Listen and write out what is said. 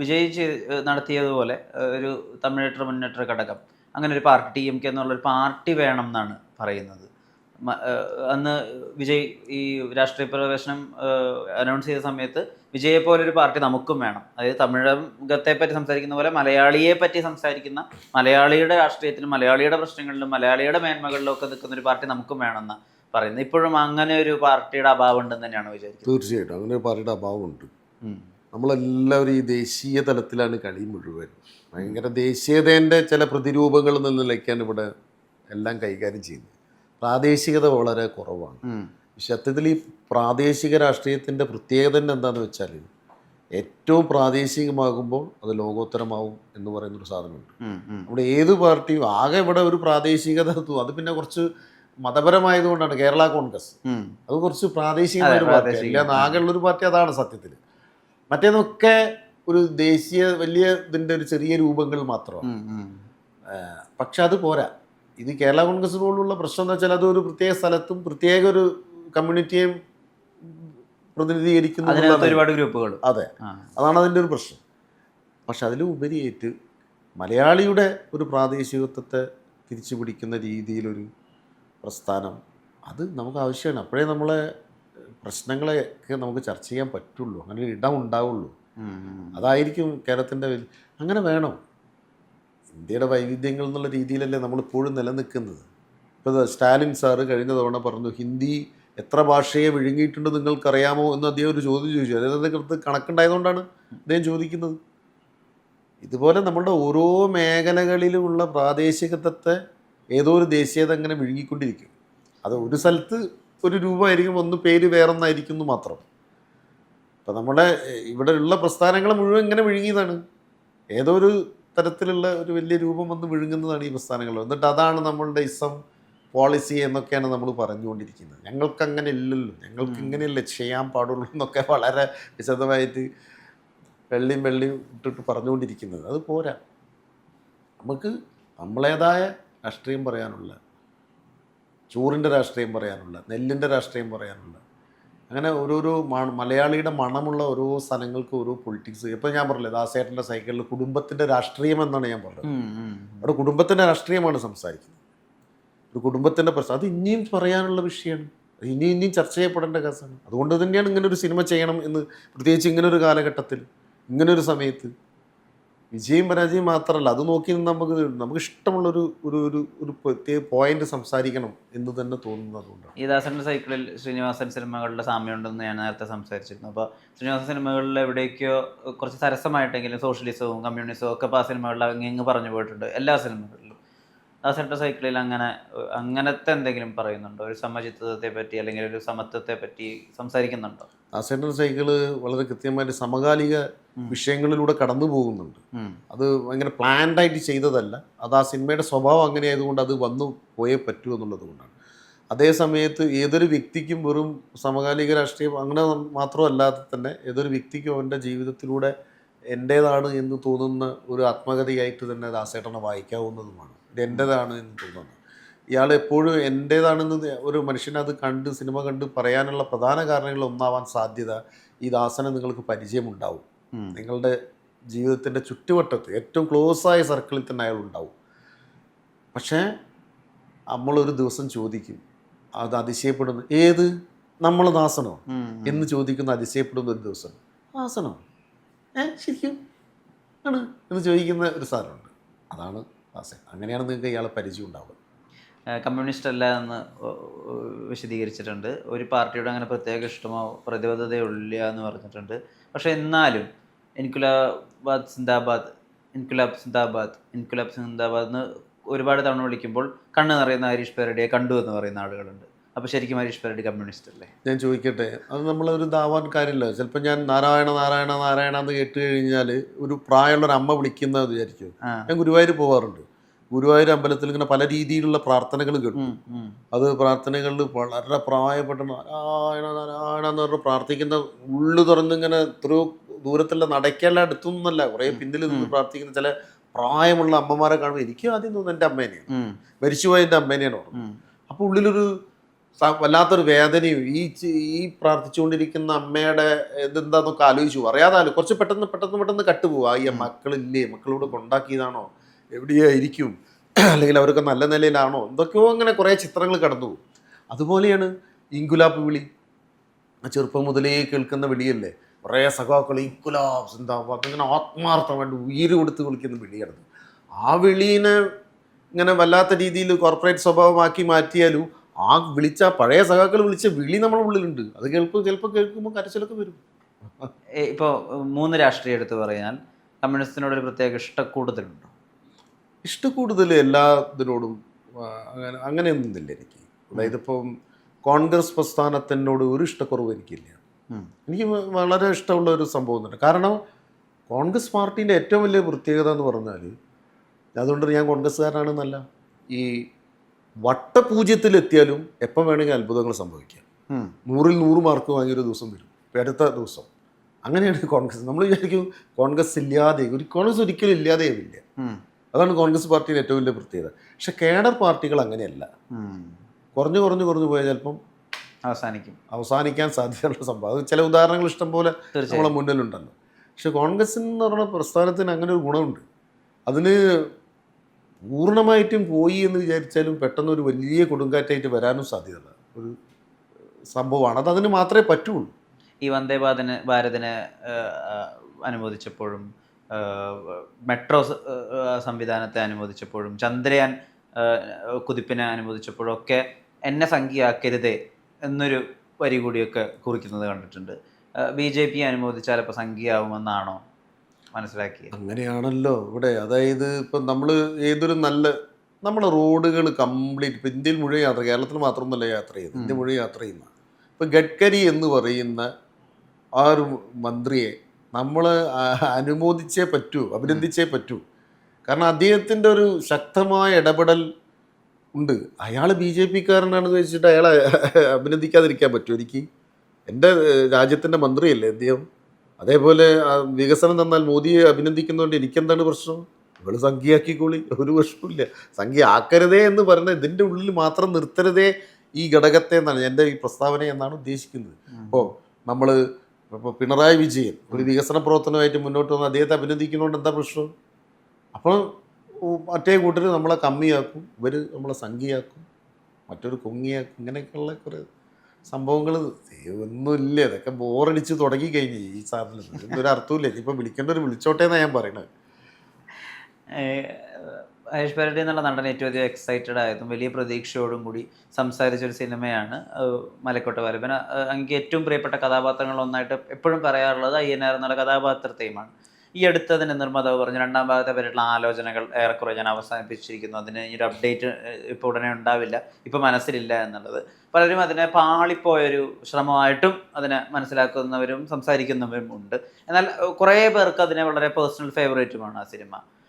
വിജയ് ചെയ്- നടത്തിയതുപോലെ ഒരു തമിഴേറ്റർ മുന്നേറ്റ ഘടകം. അങ്ങനെ ഒരു പാർട്ടി ടി എം കെ എന്നുള്ളൊരു പാർട്ടി വേണം എന്നാണ് പറയുന്നത്. അന്ന് വിജയ് ഈ രാഷ്ട്രീയ പ്രവേശനം അനൗൺസ് ചെയ്ത സമയത്ത് വിജയെ പോലൊരു ഒരു പാർട്ടി നമുക്കും വേണം. അതായത് തമിഴകത്തെ പറ്റി സംസാരിക്കുന്ന പോലെ മലയാളിയെ പറ്റി സംസാരിക്കുന്ന മലയാളിയുടെ രാഷ്ട്രീയത്തിലും മലയാളിയുടെ പ്രശ്നങ്ങളിലും മലയാളിയുടെ മേന്മകളിലും ഒക്കെ നിൽക്കുന്ന ഒരു പാർട്ടി നമുക്കും വേണമെന്ന് പറയുന്നത്. ഇപ്പോഴും അങ്ങനെ ഒരു പാർട്ടിയുടെ അഭാവം ഉണ്ടെന്ന് തന്നെയാണ് വിചാരിക്കുന്നത്. തീർച്ചയായിട്ടും. അങ്ങനെ ഒരു പാർട്ടിയുടെ അഭാവമുണ്ട്. നമ്മളെല്ലാവരും ഈ ദേശീയ തലത്തിലാണ് കളി മുഴുവൻ. ഭയങ്കര ദേശീയതേന്റെ ചില പ്രതിരൂപങ്ങൾ എന്ന നിലയ്ക്കാണ് ഇവിടെ എല്ലാം കൈകാര്യം ചെയ്യുന്നത്. പ്രാദേശികത വളരെ കുറവാണ്. സത്യത്തിൽ ഈ പ്രാദേശിക രാഷ്ട്രീയത്തിന്റെ പ്രത്യേകത തന്നെ എന്താണെന്ന് വെച്ചാൽ ഏറ്റവും പ്രാദേശികമാകുമ്പോൾ അത് ലോകോത്തരമാവും എന്ന് പറയുന്നൊരു സാധനമുണ്ട്. നമ്മുടെ ഏത് പാർട്ടിയും ആകെ ഇവിടെ ഒരു പ്രാദേശികത അത് പിന്നെ കുറച്ച് മതപരമായതുകൊണ്ടാണ് കേരള കോൺഗ്രസ്. അത് കുറച്ച് പ്രാദേശികമായ ഒരു പാർട്ടി അല്ലാതെ അല്ല ആകെയുള്ളൊരു പാർട്ടി അതാണ് സത്യത്തിൽ. മറ്റേതൊക്കെ ഒരു ദേശീയ വലിയ ഇതിന്റെ ഒരു ചെറിയ രൂപങ്ങൾ മാത്രമാണ്. ഉം. പക്ഷെ അത് പോരാ ഇത് കേരള കോൺഗ്രസ് പോലുള്ള പ്രശ്നം എന്ന് വെച്ചാൽ അത് ഒരു പ്രത്യേക സ്ഥലത്തും പ്രത്യേക ഒരു കമ്മ്യൂണിറ്റിയെയും പ്രതിനിധീകരിക്കുന്ന. ഒരുപാട് ഗ്രൂപ്പുകൾ അതെ അതാണ് അതിന്റെ ഒരു പ്രശ്നം പക്ഷെ അതിൽ ഉപരിയായിട്ട് മലയാളിയുടെ ഒരു പ്രാദേശികത്വത്തെ തിരിച്ചു പിടിക്കുന്ന രീതിയിലൊരു പ്രസ്ഥാനം അത് നമുക്ക് ആവശ്യമാണ് അപ്പോഴേ നമ്മളെ പ്രശ്നങ്ങളെയൊക്കെ നമുക്ക് ചർച്ച ചെയ്യാൻ പറ്റുള്ളൂ. അങ്ങനെ ഒരു ഇടം ഉണ്ടാവുള്ളൂ. അതായിരിക്കും കേരളത്തിന്റെ അങ്ങനെ വേണം. ഇന്ത്യയുടെ വൈവിധ്യങ്ങൾ എന്നുള്ള രീതിയിലല്ലേ നമ്മളിപ്പോഴും നിലനിൽക്കുന്നത്. ഇപ്പോൾ സ്റ്റാലിൻ സാറ് കഴിഞ്ഞ തവണ പറഞ്ഞു ഹിന്ദി എത്ര ഭാഷയെ വിഴുങ്ങിയിട്ടുണ്ട് നിങ്ങൾക്കറിയാമോ? എന്ന് അദ്ദേഹം ഒരു ചോദ്യം ചോദിച്ചു. അതായത് അതിനകത്ത് കണക്കുണ്ടായതുകൊണ്ടാണ് അദ്ദേഹം ചോദിക്കുന്നത്. ഇതുപോലെ നമ്മളുടെ ഓരോ മേഖലകളിലുമുള്ള പ്രാദേശികത്വത്തെ ഏതോ ഒരു ദേശീയത അങ്ങനെ വിഴുങ്ങിക്കൊണ്ടിരിക്കും. അത് ഒരു സ്ഥലത്ത് ഒരു രൂപമായിരിക്കും ഒന്ന് പേര് വേറൊന്നായിരിക്കും മാത്രം. അപ്പം നമ്മുടെ ഇവിടെ ഉള്ള പ്രസ്ഥാനങ്ങൾ മുഴുവൻ ഇങ്ങനെ വിഴുങ്ങിയതാണ്. ഏതോ ഒരു തരത്തിലുള്ള ഒരു വലിയ രൂപം വന്ന് വിഴുങ്ങുന്നതാണ് ഈ പ്രസ്ഥാനങ്ങൾ. എന്നിട്ട് അതാണ് നമ്മളുടെ ഇസം പോളിസി എന്നൊക്കെയാണ് നമ്മൾ പറഞ്ഞുകൊണ്ടിരിക്കുന്നത്. ഞങ്ങൾക്ക് അങ്ങനെ ഇല്ലല്ലോ. ഞങ്ങൾക്ക് ഇങ്ങനെയല്ലേ ചെയ്യാൻ പാടുള്ളൂ എന്നൊക്കെ വളരെ വിശദമായിട്ട് വെള്ളിയും വെള്ളിയും ഇട്ടിട്ട് പറഞ്ഞുകൊണ്ടിരിക്കുന്നത്. അത് പോരാ. നമുക്ക് നമ്മളേതായ രാഷ്ട്രീയം പറയാനുള്ള ചോറിന്റെ രാഷ്ട്രീയം പറയാനുള്ള നെല്ലിന്റെ രാഷ്ട്രീയം പറയാനുള്ള അങ്ങനെ ഓരോരോ മലയാളിയുടെ മണമുള്ള ഓരോ സ്ഥലങ്ങൾക്ക് ഓരോ പൊളിറ്റിക്സ് ഇപ്പം ഞാൻ പറഞ്ഞില്ലേ ദാസേട്ടന്റെ സൈക്കിളിൽ കുടുംബത്തിന്റെ രാഷ്ട്രീയം എന്നാണ് ഞാൻ പറഞ്ഞത്. അവിടെ കുടുംബത്തിന്റെ രാഷ്ട്രീയമാണ് സംസാരിക്കുന്നത്. ഒരു കുടുംബത്തിന്റെ പ്രശ്നം അത് ഇനിയും പറയാനുള്ള വിഷയമാണ്. അത് ഇനിയും ഇനിയും ചർച്ച ചെയ്യപ്പെടേണ്ട കേസാണ്. അതുകൊണ്ട് തന്നെയാണ് ഇങ്ങനെ ഒരു സിനിമ ചെയ്യണം എന്ന് പ്രത്യേകിച്ച് ഇങ്ങനെ ഒരു കാലഘട്ടത്തിൽ ഇങ്ങനൊരു സമയത്ത് വിജയം പരാജയം മാത്രമല്ല അത് നോക്കി നമുക്ക് നമുക്ക് ഇഷ്ടമുള്ളൊരു ഒരു ഒരു ഒരു പ്രത്യേക പോയിന്റ് സംസാരിക്കണം എന്ന് തന്നെ തോന്നുന്നത് ഈ ദാസന്റെ സൈക്കിളിൽ ശ്രീനിവാസൻ സിനിമകളുടെ സാമ്യമുണ്ടെന്ന് ഞാൻ നേരത്തെ സംസാരിച്ചിരുന്നു. അപ്പോൾ ശ്രീനിവാസൻ സിനിമകളിൽ എവിടേക്കോ കുറച്ച് സരസമായിട്ടെങ്കിലും സോഷ്യലിസവും കമ്മ്യൂണിസവും ഒക്കെ ആ സിനിമകളിൽ അങ്ങ് പറഞ്ഞു പോയിട്ടുണ്ട്. എല്ലാ സിനിമകളിലും. ദാസന്റെ സൈക്കിളിൽ അങ്ങനെ അങ്ങനത്തെ എന്തെങ്കിലും പറയുന്നുണ്ടോ? ഒരു സമചിത്തത്തെ പറ്റി അല്ലെങ്കിൽ ഒരു സമത്വത്തെ പറ്റി സംസാരിക്കുന്നുണ്ടോ? ദാസേട്ടൻ സൈക്കിൾ വളരെ കൃത്യമായിട്ട് സമകാലിക വിഷയങ്ങളിലൂടെ കടന്നു പോകുന്നുണ്ട്. അത് ഭയങ്കര പ്ലാൻഡ് ആയിട്ട് ചെയ്തതല്ല. അത് ആ സിനിമയുടെ സ്വഭാവം അങ്ങനെ ആയതുകൊണ്ട് അത് വന്നു പോയേ പറ്റൂ എന്നുള്ളത് കൊണ്ടാണ്. അതേ സമയത്ത് ഏതൊരു വ്യക്തിക്കും വെറും സമകാലിക രാഷ്ട്രീയം അങ്ങനെ മാത്രമല്ലാതെ തന്നെ ഏതൊരു വ്യക്തിക്കും അവന്റെ ജീവിതത്തിലൂടെ എന്റേതാണ് എന്ന് തോന്നുന്ന ഒരു ആത്മകഥയായിട്ട് തന്നെ ദാസേട്ടനെ വായിക്കാവുന്നതുമാണ്. ഇത് എന്റേതാണ് എന്ന് തോന്നുന്നത് ഇയാൾ എപ്പോഴും എന്റേതാണെന്ന് ഒരു മനുഷ്യനത് കണ്ട് സിനിമ കണ്ട് പറയാനുള്ള പ്രധാന കാരണങ്ങൾ ഒന്നാവാൻ സാധ്യത ഈ ദാസനെ നിങ്ങൾക്ക് പരിചയമുണ്ടാവും. നിങ്ങളുടെ ജീവിതത്തിന്റെ ചുറ്റുവട്ടത്ത് ഏറ്റവും ക്ലോസായ സർക്കിളിൽ തന്നെ അയാൾ ഉണ്ടാവും പക്ഷേ നമ്മളൊരു ദിവസം ചോദിക്കും അത് അതിശയപ്പെടുന്നു. ഏത്? നമ്മൾ ദാസനോ? എന്ന് ചോദിക്കുന്ന അതിശയപ്പെടുന്ന ഒരു ദിവസം. ദാസനോ? ഏ ശരിക്കും? ആണ് എന്ന് ചോദിക്കുന്ന ഒരു സാധനമുണ്ട്. അതാണ് ദാസൻ അങ്ങനെയാണ് നിങ്ങൾക്ക് ഇയാളെ പരിചയം ഉണ്ടാവുക. കമ്മ്യൂണിസ്റ്റ് അല്ല എന്ന് വിശദീകരിച്ചിട്ടുണ്ട്. ഒരു പാർട്ടിയുടെ അങ്ങനെ പ്രത്യേക ഇഷ്ടമോ പ്രതിബദ്ധതയുള്ള എന്ന് പറഞ്ഞിട്ടുണ്ട്. പക്ഷേ എന്നാലും ഇൻകുലാബാദ് സിന്ദാബാദ് ഇൻകുലാബ് സിന്ദാബാദ് ഇൻകുലാബ് സിന്ദാബാദ് എന്ന് ഒരുപാട് തവണ വിളിക്കുമ്പോൾ കണ്ണ് നിറയുന്ന ഹരീഷ് പേരടിയെ കണ്ടു എന്ന് പറയുന്ന ആളുകളുണ്ട്. അപ്പോൾ ശരിക്കും ഹരീഷ് പേരടി കമ്മ്യൂണിസ്റ്റ് അല്ലേ? ഞാൻ ചോദിക്കട്ടെ അത് നമ്മളൊരു ദാവാൻ കാര്യമില്ല. ചിലപ്പോൾ ഞാൻ നാരായണ നാരായണ നാരായണ എന്ന് കേട്ട് കഴിഞ്ഞാൽ ഒരു പ്രായമുള്ള ഒരു അമ്മ വിളിക്കുന്നത് വിചാരിക്കും. ഞാൻ ഗുരുവായൂർ പോകാറുണ്ട് ഗുരുവായൂർ അമ്പലത്തിൽ ഇങ്ങനെ പല രീതിയിലുള്ള പ്രാർത്ഥനകൾ കേട്ടു. അത് പ്രാർത്ഥനകളിൽ വളരെ പ്രായപ്പെട്ട നാരായണ നാരായണ എന്ന് പറഞ്ഞ് പ്രാർത്ഥിക്കുന്ന ഉള്ളു തുറന്നിങ്ങനെ എത്രയോ ദൂരത്തുള്ള നടക്കല്ല അടുത്തൊന്നുമല്ല കുറേ പിന്നിൽ നിന്ന് പ്രാർത്ഥിക്കുന്ന ചില പ്രായമുള്ള അമ്മമാരെ കാണുമ്പോൾ എനിക്ക് ആദ്യം തോന്നുന്നു എന്റെ അമ്മേനെയാണ്. മരിച്ചുപോയ എന്റെ അമ്മേനെയാണ് ഓർമ്മ. അപ്പോൾ ഉള്ളിലൊരു വല്ലാത്തൊരു വേദനയും ഈ ഈ പ്രാർത്ഥിച്ചുകൊണ്ടിരിക്കുന്ന അമ്മയുടെ ഇതെന്താന്നൊക്കെ ആലോചിച്ചു അറിയാതെ ആലോ കുറച്ച് പെട്ടെന്ന് പെട്ടെന്ന് പെട്ടെന്ന് കട്ടുപോകും അയ്യ മക്കളില്ലേ? മക്കളോട് കൊണ്ടാക്കിയതാണോ? എവിടെയായിരിക്കും? അല്ലെങ്കിൽ അവരൊക്കെ നല്ല നിലയിലാണോ? എന്തൊക്കെയോ അങ്ങനെ കുറേ ചിത്രങ്ങൾ കടന്നു പോകും. അതുപോലെയാണ് ഇങ്കുലാപ്പ് വിളി. ആ ചെറുപ്പം മുതലേ കേൾക്കുന്ന വിളിയല്ലേ? കുറേ സഖാക്കൾ ഇങ്കുലാബ് സിന്താബാദ് ഇങ്ങനെ ആത്മാർത്ഥമായിട്ട് ഉയര് കൊടുത്ത് വിളിക്കുന്ന വിളിയായിരുന്നു ആ വിളീനെ ഇങ്ങനെ വല്ലാത്ത രീതിയിൽ കോർപ്പറേറ്റ് സ്വഭാവമാക്കി മാറ്റിയാലും ആ വിളിച്ച പഴയ സഖാക്കൾ വിളിച്ച വിളി നമ്മുടെ ഉള്ളിലുണ്ട്. അത് കേൾക്കും ചിലപ്പോൾ കേൾക്കുമ്പോൾ കരച്ചിലൊക്കെ വരും. ഇപ്പോൾ മൂന്ന് രാഷ്ട്രീയം എടുത്ത് പറയാൻ കമ്മ്യൂണിസ്റ്റിനോട് ഒരു പ്രത്യേക ഇഷ്ടക്കൂടുതലുണ്ടോ? ഇഷ്ടക്കൂടുതൽ എല്ലാ ഇതിനോടും അങ്ങനെ അങ്ങനെയൊന്നുമില്ല എനിക്ക്. അതായത് ഇപ്പം കോൺഗ്രസ് പ്രസ്ഥാനത്തിനോട് ഒരു ഇഷ്ടക്കുറവ് എനിക്കില്ല. എനിക്ക് വളരെ ഇഷ്ടമുള്ള ഒരു സംഭവം തന്നെ കാരണം കോൺഗ്രസ് പാർട്ടീന്റെ ഏറ്റവും വലിയ പ്രത്യേകത എന്ന് പറഞ്ഞാൽ അതുകൊണ്ട് ഞാൻ കോൺഗ്രസ്സുകാരനാണെന്നല്ല. ഈ വട്ടപൂജ്യത്തിലെത്തിയാലും എപ്പം വേണമെങ്കിൽ അത്ഭുതങ്ങൾ സംഭവിക്കാം. നൂറിൽ നൂറ് മാർക്ക് വാങ്ങിയൊരു ദിവസം വരും. അടുത്ത ദിവസം. അങ്ങനെയാണ് കോൺഗ്രസ്. നമ്മൾ വിചാരിക്കും കോൺഗ്രസ് ഇല്ലാതെ ഒരു കോൺഗ്രസ് ഒരിക്കലും ഇല്ലാതെയാവില്ല. അതാണ് കോൺഗ്രസ് പാർട്ടിയുടെ ഏറ്റവും വലിയ പ്രത്യേകത. പക്ഷെ കേഡർ പാർട്ടികൾ അങ്ങനെയല്ല. കുറഞ്ഞു കുറഞ്ഞു കുറഞ്ഞു പോയാൽ ചിലപ്പം അവസാനിക്കും. അവസാനിക്കാൻ സാധ്യതയുള്ള സംഭവം. അത് ചില ഉദാഹരണങ്ങൾ ഇഷ്ടം പോലെ നമ്മളെ മുന്നിലുണ്ടല്ലോ. പക്ഷെ കോൺഗ്രസ് എന്ന് പറഞ്ഞ പ്രസ്ഥാനത്തിന് അങ്ങനെ ഒരു ഗുണമുണ്ട്. അതിന് പൂർണമായിട്ടും പോയി എന്ന് വിചാരിച്ചാലും പെട്ടെന്ന് ഒരു വലിയ കൊടുങ്കാറ്റായിട്ട് വരാനും സാധ്യതയുള്ള ഒരു സംഭവമാണ്. അത് അതിന് മാത്രമേ പറ്റുള്ളൂ. ഈ വന്ദേ ഭാരതിന് ഭാരതിനെ അനുമോദിച്ചപ്പോഴും മെട്രോ സംവിധാനത്തെ അനുമോദിച്ചപ്പോഴും ചന്ദ്രയാൻ കുതിപ്പിനെ അനുമോദിച്ചപ്പോഴും ഒക്കെ എന്നെ സംഖ്യയാക്കരുതേ എന്നൊരു വരി കൂടിയൊക്കെ കുറിക്കുന്നത് കണ്ടിട്ടുണ്ട്. ബി ജെ പി അനുമോദിച്ചാൽ ഇപ്പോൾ സംഖ്യയാവുമെന്നാണോ? മനസ്സിലാക്കിയത്. അങ്ങനെയാണല്ലോ. ഇവിടെ അതായത് ഇപ്പം നമ്മൾ ഏതൊരു നല്ല നമ്മുടെ റോഡുകൾ കംപ്ലീറ്റ് ഇപ്പം ഇന്ത്യയിൽ മുഴുവൻ യാത്ര കേരളത്തിൽ മാത്രമൊന്നുമല്ല യാത്ര ചെയ്യുന്നത് ഇന്ത്യ മുഴുവൻ യാത്ര ചെയ്യുന്ന ഇപ്പം ഗഡ്കരി എന്ന് പറയുന്ന ആ ഒരു മന്ത്രിയെ നമ്മൾ അനുമോദിച്ചേ പറ്റൂ അഭിനന്ദിച്ചേ പറ്റൂ. കാരണം അദ്ദേഹത്തിന്റെ ഒരു ശക്തമായ ഇടപെടൽ ഉണ്ട്. അയാൾ ബി ജെ പിക്കാരനാണെന്ന് വെച്ചിട്ട് അയാളെ അഭിനന്ദിക്കാതിരിക്കാൻ പറ്റുമോ എനിക്ക് എന്റെ രാജ്യത്തിന്റെ മന്ത്രിയല്ലേ അദ്ദേഹം? അതേപോലെ വികസനം തന്നാൽ മോദിയെ അഭിനന്ദിക്കുന്നതുകൊണ്ട് എനിക്കെന്താണ് പ്രശ്നം? ഇവൾ സംഖ്യയാക്കിക്കോളി. ഒരു പ്രശ്നമില്ല സംഖ്യ ആക്കരുതേ എന്ന് പറയുന്നത് ഇതിന്റെ ഉള്ളിൽ മാത്രം നിർത്തരുതേ ഈ ഘടകത്തെ എന്നാണ് എന്റെ ഈ പ്രസ്താവന എന്നാണ് ഉദ്ദേശിക്കുന്നത്. അപ്പോൾ നമ്മൾ ഇപ്പോൾ പിണറായി വിജയൻ ഒരു വികസന പ്രവർത്തനമായിട്ട് മുന്നോട്ട് വന്ന് അദ്ദേഹത്തെ അഭിനന്ദിക്കുന്നതുകൊണ്ട് എന്താ പ്രശ്നം? അപ്പോൾ മറ്റേ കൂട്ടർ നമ്മളെ കമ്മിയാക്കും. ഇവർ നമ്മളെ സംഖ്യയാക്കും. മറ്റൊരു കൊങ്ങിയാക്കും. ഇങ്ങനെയൊക്കെയുള്ള കുറേ സംഭവങ്ങൾ ഒന്നുമില്ല. ഇതൊക്കെ ബോറടിച്ച് തുടങ്ങി കഴിഞ്ഞു ഈ സാധനം. ഇതൊരു അർത്ഥമില്ല ഇനിയിപ്പോൾ വിളിക്കേണ്ടവർ വിളിച്ചോട്ടെ എന്നാണ് ഞാൻ പറയുന്നത് മഹേഷ് പാരഡി എന്നുള്ള നടൻ ഏറ്റവും അധികം എക്സൈറ്റഡ് ആയതും വലിയ പ്രതീക്ഷയോടും കൂടി സംസാരിച്ച ഒരു സിനിമയാണ് മലക്കോട്ട വരവന എനിക്ക് ഏറ്റവും പ്രിയപ്പെട്ട കഥാപാത്രങ്ങൾ ഒന്നായിട്ട് എപ്പോഴും പറയാറുള്ളത് അയ്യനാർ എന്നുള്ള കഥാപാത്രത്തെയുമാണ്. ഈ അടുത്തതിന് നിർമ്മാതാവ് പറഞ്ഞു രണ്ടാം ഭാഗത്തെ പറ്റിയുള്ള ആലോചനകൾ ഏറെക്കുറെ ഞാൻ അവസാനിപ്പിച്ചിരിക്കുന്നു. അതിന് ഒരു അപ്ഡേറ്റ് ഇപ്പോൾ ഉടനെ ഉണ്ടാവില്ല. ഇപ്പോൾ മനസ്സിലില്ല എന്നുള്ളത്. പലരും അതിനെ പാളിപ്പോയൊരു ശ്രമമായിട്ടും അതിനെ മനസ്സിലാക്കുന്നവരും സംസാരിക്കുന്നവരും ഉണ്ട്. എന്നാൽ കുറേ പേർക്ക് അതിനെ വളരെ പേഴ്സണൽ ഫേവറേറ്റുമാണ് ആ സിനിമ